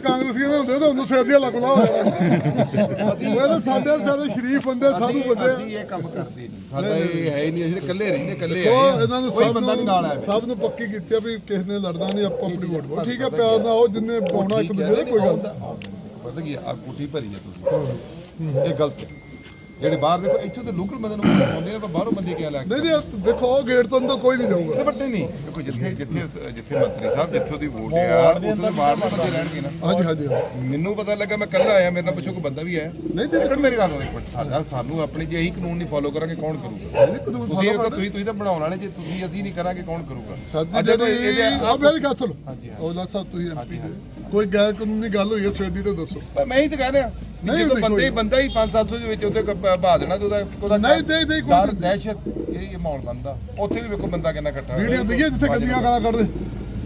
ਕਾਂਗਰਸੀਆਂ ਹੁੰਦੇ ਤਾਂ ਉਹਨੂੰ ਸਿਰ ਸਾਡੇ ਸ਼ਰੀਫ ਬੰਦੇ ਸਾਧੂ ਬੰਦੇ ਅਸੀਂ ਇਹ ਕੰਮ ਕਰਦੇ ਨਹੀਂ। ਸਾਡਾ ਇਹ ਹੈ ਨਹੀਂ ਅਸੀਂ ਇਕੱਲੇ ਰਹਿੰਦੇ ਇਕੱਲੇ ਆ ਇਹਨਾਂ ਨੂੰ ਸਭ ਬੰਦਾ ਨਾਲ ਆ ਸਭ ਨੂੰ ਪੱਕੀ ਕੀਤੀ ਆ ਵੀ ਕਿਸੇ ਨੇ ਲੜਨਾ ਨਹੀਂ ਆਪਾਂ ਆਪਣੀ ਵੋਟ ਪਾਓ। ਠੀਕ ਹੈ ਪਿਆਰ ਨਾਲ ਉਹ ਜਿੰਨੇ ਪਾਉਣਾ ਇੱਕ ਦੂਜੇ ਦੇ ਕੋਈ ਗੱਲ ਨਹੀਂ। ਪਤਾ ਕੀ ਆ ਕੋਠੀ ਭਰੀ ਹੈ ਤੁਸੀਂ। ਇਹ ਗਲਤ ਹੈ। ਜਿਹੜੇ ਬਾਹਰ ਦੇਖੋ ਇੱਥੋਂ ਤੇ ਲੋਕਲ ਬੰਦੇ ਨੂੰ ਆਉਂਦੇ ਨੇ ਪਰ ਬਾਹਰੋਂ ਬੰਦੇ ਕਿਆ ਲੈ ਕੇ ਨਹੀਂ ਨਹੀਂ ਦੇਖੋ ਉਹ ਗੇਟ ਤੋਂ ਅੰਦਰ ਕੋਈ ਨਹੀਂ ਜਾਊਗਾ। ਵੱਡੇ ਨਹੀਂ। ਦੇਖੋ ਜਿੱਥੇ ਜਿੱਥੇ ਜਿੱਥੇ ਮੰਤਰੀ ਸਾਹਿਬ ਜਿੱਥੋਂ ਦੀ ਵੋਟ ਆ ਉੱਥੇ ਦੇ ਬੰਦੇ ਰਹਿਣਗੇ ਨਾ। ਹਾਂਜੀ ਹਾਂਜੀ। ਮੈਨੂੰ ਪਤਾ ਲੱਗਾ ਮੈਂ ਕੱਲਾ ਆਇਆ ਮੇਰੇ ਨਾਲ ਪਿੱਛੋਂ ਕੋਈ ਬੰਦਾ ਵੀ ਆਇਆ। ਨਹੀਂ ਤੇ ਫਿਰ ਮੇਰੀ ਗੱਲ ਹੋਈ ਸਾਡਾ ਸਾਨੂੰ ਆਪਣੀ ਜੇ ਅਸੀਂ ਕਾਨੂੰਨ ਨਹੀਂ ਫਾਲੋ ਕਰਾਂਗੇ ਕੌਣ ਕਰੂਗਾ? ਇਹ ਤੁਸੀਂ ਇਹ ਤੁਸੀਂ ਤੁਸੀਂ ਤਾਂ ਬਣਾਉਣ ਵਾਲੇ ਜੇ ਤੁਸੀਂ ਅਸੀਂ ਨਹੀਂ ਕਰਾਂਗੇ ਕੌਣ ਕਰੂਗਾ? ਅੱਜ ਇਹਦੇ ਆ ਮੇਰੀ ਗੱਲ ਸੁਣੋ। ਹਾਂਜੀ, ਔਲਾ ਸਾਹਿਬ ਤੁਸੀਂ ਐਮਪੀ ਕੋਈ ਗੈਰ ਕਾਨੂੰਨੀ ਗੱਲ ਹੋਈ ਹੈ ਸਵੇਦੀ ਤੋਂ ਦੱਸੋ। ਮੈਂ ਹੀ ਤਾਂ ਕਹਿ ਰਿਹਾ। ਨਹੀਂ, ਜਦੋਂ ਬੰਦੇ ਜੀ। ਬੰਦਾ ਹੀ 5-700 ਦੇ ਵਿੱਚ ਉਹਦੇ ਬਹਾ ਦੇਣਾ ਤੇ ਉਹਦਾ ਉਹਦਾ ਨਹੀਂ, ਨਹੀਂ, ਨਹੀਂ, ਕੋਈ। ਦਹਿਸ਼ਤ ਇਹ ਇਹ ਮਾਹੌਲ ਬੰਦਾ ਉੱਥੇ ਵੀ ਵੇਖੋ ਬੰਦਾ ਕਿੰਨਾ ਇਕੱਠਾ ਹੋਇਆ। ਵੀਡੀਓ ਦਈਏ ਜਿੱਥੇ ਗੰਦੀਆਂ ਗਾਲਾਂ ਕੱਢਦੇ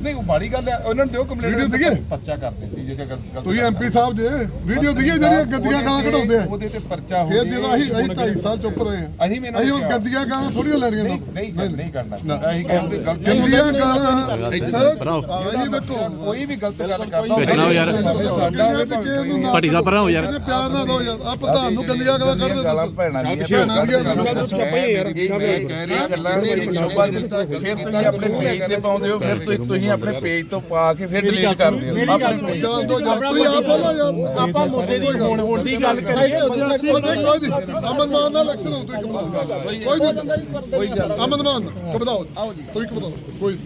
ਨਹੀਂ ਉਹ ਮਾੜੀ ਗੱਲ ਹੈ। ਉਹਨਾਂ ਨੂੰ ਦਿਓ ਕੰਪਲੇਂਟ ਵੀਡੀਓ ਦਈਏ? ਪਰਚਾ ਕਰਦੇ ਸੀ ਜੇ ਗਲਤ ਤੁਸੀਂ ਐਮਪੀ ਸਾਹਿਬ ਜੇ ਵੀਡੀਓ ਦਈਏ ਜਿਹੜੀਆਂ ਗੰਦੀਆਂ ਗਾਲਾਂ ਕਢਾਉਂਦੇ ਆ? ਉਹਦੇ ਤੇ ਪਰਚਾ ਹੋ ਫਿਰ ਜਦੋਂ ਅਸੀਂ ਅਸੀਂ 2.5 ਸਾਲ ਚੁੱਪ ਰਹੇ ਆ ਅਸੀਂ ਵੀ ਇਹਨਾਂ ਅਸੀਂ ਨੂੰ ਉਹ ਕਿਹਾ। ਗੰਦੀਆਂ ਗਾਲਾਂ ਥੋੜੀਆਂ ਲੈਣੀਆਂ ਨਹੀਂ ਨਹੀਂ ਨਹੀਂ ਕਰਨਾ। ਨਾ। ਅਸੀਂ ਕਹਿੰਦੇ ਗਲਤ ਗੰਦੀਆਂ ਗਾਲਾਂ ਅਸੀਂ ਵੇਖੋ। ਕੋਈ ਵੀ ਗਲਤ ਗੱਲ ਕਰਦਾ ਵੇਚਣਾ ਯਾਰ। ਸਾਡਾ ਭਾਟੀ ਸਾਹਿਬ ਪਰਾਂ ਹੋ ਯਾਰ। ਇਹਨੇ ਪਿਆਰ ਨਾਲ ਦੋ ਯਾਰ। ਆ ਪ੍ਰਧਾਨ ਨੂੰ ਗੰਦੀਆਂ ਗਾਲਾਂ ਕੱਢਦੇ ਗਾਲਾਂ ਦੱਸੋ। ਭੈਣਾਂ ਦੀਆਂ ਗਾਲਾਂ ਮੈਂ ਕਹਿ ਰਿਹਾ ਗੱਲਾਂ ਨੇ ਸ਼ੋਭਾ ਦਿੱਤਾ। ਫਿਰ ਤੁਸੀਂ ਆਪਣੇ ਪੇਜ ਤੇ ਪਾਉਂਦੇ ਹੋ ਫਿਰ ਤੁਸੀਂ- ਤੁਸੀਂ ਆਪਣੇ ਪੇਜ ਤੋਂ ਪਾ ਕੇ ਫਿਰ ਡਿਲੀਟ ਕਰਦੇ ਹੋ ਆਪਣੇ page ਜਾਨ ਦੋ ਯਾਰ ਤੁਸੀਂ ਆ। ਬੋਲੋ ਯਾਰ ਆਪਾਂ ਮੁੱਦੇ ਦੀ ਹੁਣ ਹੁਣ ਦੀ ਗੱਲ ਕਰੀਏ ਅਮਨ ਮਾਨ ਨਾਲ ਇਲੈਕਸ਼ਨ ਹੋ ਤੁਸੀਂ ਕੋਈ ਨਹੀਂ। ਕੋਈ ਅਮਨ ਮਾਨ ਕਬਦਾਓ ਆਓ ਜੀ। ਤੁਸੀਂ ਕਬਦਾਓ ਕੋਈ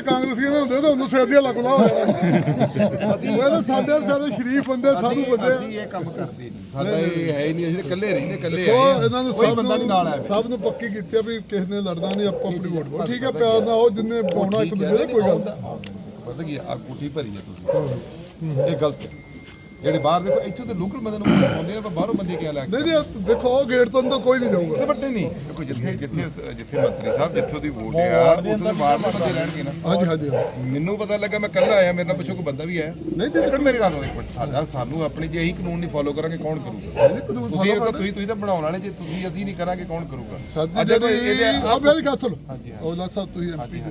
ਕਾਂਗਰਸੀਆਂ ਹੁੰਦੇ ਤਾਂ ਸ਼ਰੀਫ ਬੰਦੇ ਸਾਧੂ ਬੰਦੇ। ਕੰਮ ਕਰਦੇ ਨਹੀਂ। ਸਾਡਾ ਰਹਿੰਦੇ ਇਕੱਲੇ ਇਹਨਾਂ ਨੂੰ ਸਭ ਨਾਲ ਸਭ ਨੂੰ ਪੱਕੀ ਕੀਤੀ ਵੀ ਕਿਸੇ ਲੜਨਾ ਨਹੀਂ ਆਪਾਂ ਆਪਣੀ ਵੋਟ ਪਾਓ। ਠੀਕ ਹੈ ਪਿਆਰ ਨਾਲ ਉਹ ਜਿੰਨੇ ਪਾਉਣਾ ਇੱਕ ਦੂਜੇ ਦੇ ਕੋਈ ਗੱਲ। ਪਤਾ ਕੀ ਆ ਕੋਠੀ ਭਰੀ ਹੈ ਤੁਸੀਂ। ਇਹ ਗਲਤ ਹੈ। ਜਿਹੜੇ ਬਾਹਰ ਦੇਖੋ ਇੱਥੋਂ ਤੇ ਲੋਕਲ ਬੰਦੇ ਨੂੰ ਆਉਂਦੇ ਨੇ ਪਰ ਬਾਹਰੋਂ ਬੰਦੇ ਕਿਆ ਲੈ ਕੇ ਨਹੀਂ ਨਹੀਂ ਦੇਖੋ ਉਹ ਗੇਟ ਤੋਂ ਅੰਦਰ ਕੋਈ ਨਹੀਂ ਜਾਊਗਾ। ਵੱਡੇ ਨਹੀਂ। ਦੇਖੋ ਜਿੱਥੇ ਜਿੱਥੇ ਜਿੱਥੇ ਮੰਤਰੀ ਸਾਹਿਬ ਜਿੱਥੋਂ ਦੀ ਵੋਟ ਆ ਉੱਥੇ ਵਾਰਡ ਦੇ ਬੰਦੇ ਰਹਿਣਗੇ ਨਾ। ਹਾਂਜੀ ਹਾਂਜੀ। ਮੈਨੂੰ ਪਤਾ ਲੱਗਾ ਮੈਂ ਕੱਲਾ ਆਇਆ ਮੇਰੇ ਨਾਲ ਪਿੱਛੋਂ ਕੋਈ ਬੰਦਾ ਵੀ ਆਇਆ। ਨਹੀਂ ਤੇ ਫਿਰ ਮੇਰੀ ਗੱਲ ਹੋਈ। ਪਰ ਸਾਡਾ ਸਾਨੂੰ ਆਪਣੀ ਜੇ ਕਾਨੂੰਨ ਨਹੀਂ ਫਾਲੋ ਕਰਾਂਗੇ ਕੌਣ ਕਰੂਗਾ? ਤੁਸੀਂ ਇਹ ਤੁਸੀਂ ਤੁਸੀਂ ਤਾਂ ਬਣਾਉਣ ਵਾਲੇ ਜੇ ਤੁਸੀਂ ਅਸੀਂ ਨਹੀਂ ਕਰਾਂਗੇ ਕੌਣ ਕਰੂਗਾ? ਅੱਜ ਕੋਈ ਇਹਦੇ ਆ ਮੇਰੀ ਗੱਲ ਸੁਣੋ। ਔਲਾ ਸਾਹਿਬ ਤੁਸੀਂ ਐਮਪੀ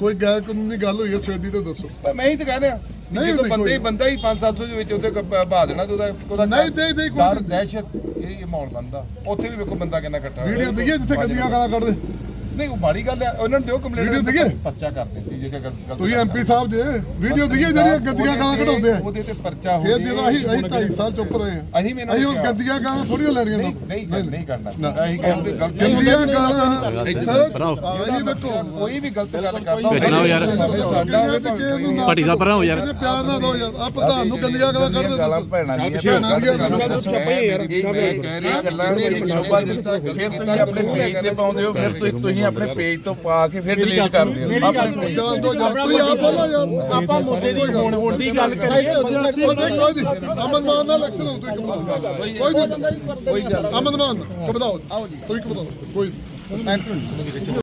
ਕੋਈ ਗੈਰ ਕਾਨੂੰਨੀ ਗੱਲ ਹੋਈ ਹੈ ਸਵੇਦੀ ਤੋਂ ਦੱਸੋ। ਮੈਂ ਹੀ ਤਾਂ ਕਹਿ ਰਿਹਾ। ਨਹੀਂ, ਜਦੋਂ ਬੰਦੇ ਕੋਈ ਬੰਦਾ ਹੀ 5-700 ਦੇ ਵਿੱਚ ਉਹਦੇ ਬਹਾ ਦੇਣਾ ਤੇ ਉਹਦਾ ਉਹਦਾ ਨਹੀਂ, ਨਹੀਂ, ਨਹੀਂ, ਕੋਈ। ਦਹਿਸ਼ਤ ਇਹ ਮਾਹੌਲ ਬੰਦਾ ਉੱਥੇ ਵੀ ਵੇਖੋ ਬੰਦਾ ਕਿੰਨਾ ਇਕੱਠਾ। ਵੀਡੀਓ ਦਈਏ ਜਿੱਥੇ ਗੰਦੀਆਂ ਗਾਲਾਂ ਕੱਢਦੇ ਨਹੀਂ ਉਹ ਮਾੜੀ ਗੱਲ ਹੈ ਉਹਨਾਂ ਨੂੰ ਦਿਓ ਕੰਪਲੇਂਟ ਵੀਡੀਓ ਦਈਏ? ਪਰਚਾ ਕਰਦੇ ਸੀ ਜੇ ਗਲਤ ਤੁਸੀਂ ਐਮਪੀ ਸਾਹਿਬ ਜੇ ਵੀਡੀਓ ਦਈਏ ਜਿਹੜੀਆਂ ਗੰਦੀਆਂ ਗਾਲਾਂ ਕਢਾਉਂਦੇ ਆ? ਉਹਦੇ ਤੇ ਪਰਚਾ ਹੋ ਫਿਰ ਜਦੋਂ ਅਸੀਂ ਅਸੀਂ 2.5 ਸਾਲ ਚੁੱਪ ਰਹੇ ਆ। ਅਸੀਂ ਵੀ ਇਹਨਾਂ ਅਸੀਂ ਨੂੰ ਉਹ ਕਿਹਾ। ਗੰਦੀਆਂ ਗਾਲਾਂ ਥੋੜੀਆਂ ਲੈਣੀਆਂ ਨਹੀਂ ਤੋਂ ਨਹੀਂ ਕਰ- ਨਹੀਂ ਕਰਨਾ। ਨਾ। ਅਸੀਂ ਕਹਿੰਦੇ ਗਲਤ ਗੰਦੀਆਂ ਗਾਲਾਂ ਸਰ ਪਰਾਂ ਹੋ। ਅਸੀਂ ਵੇਖੋ। ਕੋਈ ਵੀ ਗਲਤ ਗੱਲ ਕਰਦਾ ਵੇਚਣਾ ਯਾਰ। ਸਾਡਾ ਹੋਵੇ ਭਾਵੇਂ ਕੋਈ ਭਾਟੀ ਭਾਟੀ ਸਾਹਿਬ ਪਰਾਂ ਹੋ ਯਾਰ। ਇਹਨੇ ਪਿਆਰ ਨਾਲ ਦੋ ਯਾਰ। ਆ ਪ੍ਰਧਾਨ ਨੂੰ ਗੰਦੀਆਂ ਗਾਲਾਂ ਕੱਢਦੇ ਗਾਲਾਂ ਦੱਸੋ ਭੈਣਾਂ ਦੀਆਂ ਭੈਣਾਂ ਦੀਆਂ ਗਾਲਾਂ ਮੈਂ ਕਹਿ ਰਿਹਾ ਗੱਲਾਂ ਨੇ ਸ਼ੋਭਾ ਦਿੱਤਾ ਫਿਰ ਤੁਸੀਂ ਆਪਣੇ ਪੇਜ ਤੇ ਪਾਉਂਦੇ ਹੋ ਫਿਰ ਤੁਸੀਂ- ਤੁਸੀਂ ਆਪਣੇ ਪੇਜ ਤੋਂ ਪਾ ਕੇ ਫਿਰ ਡਿਲੀਟ ਕਰਦੇ ਹੋ ਆਪਣੇ page ਜਾਨ ਦੋ ਯਾਰ ਤੁਸੀਂ ਆ ਬੋਲੋ ਯਾਰ ਆਪਾਂ ਮੁੱਦੇ ਦੀ ਹੁਣ ਹੁਣ ਦੀ ਗੱਲ ਕਰੀਏ ਕੋਈ ਨਹੀਂ ਅਮਨ ਮਾਨ ਨਾਲ ਇਲੈਕਸ਼ਨ ਹੋ ਤੁਸੀਂ ਕਬਦਾਓ ਕੋਈ ਨਹੀਂ। ਕੋਈ ਅਮਨ ਮਾਨ ਕਬਦਾਓ ਆਓ ਜੀ। ਤੁਸੀਂ ਕਬਦਾਓ ਕੋਈ ਨਹੀਂ।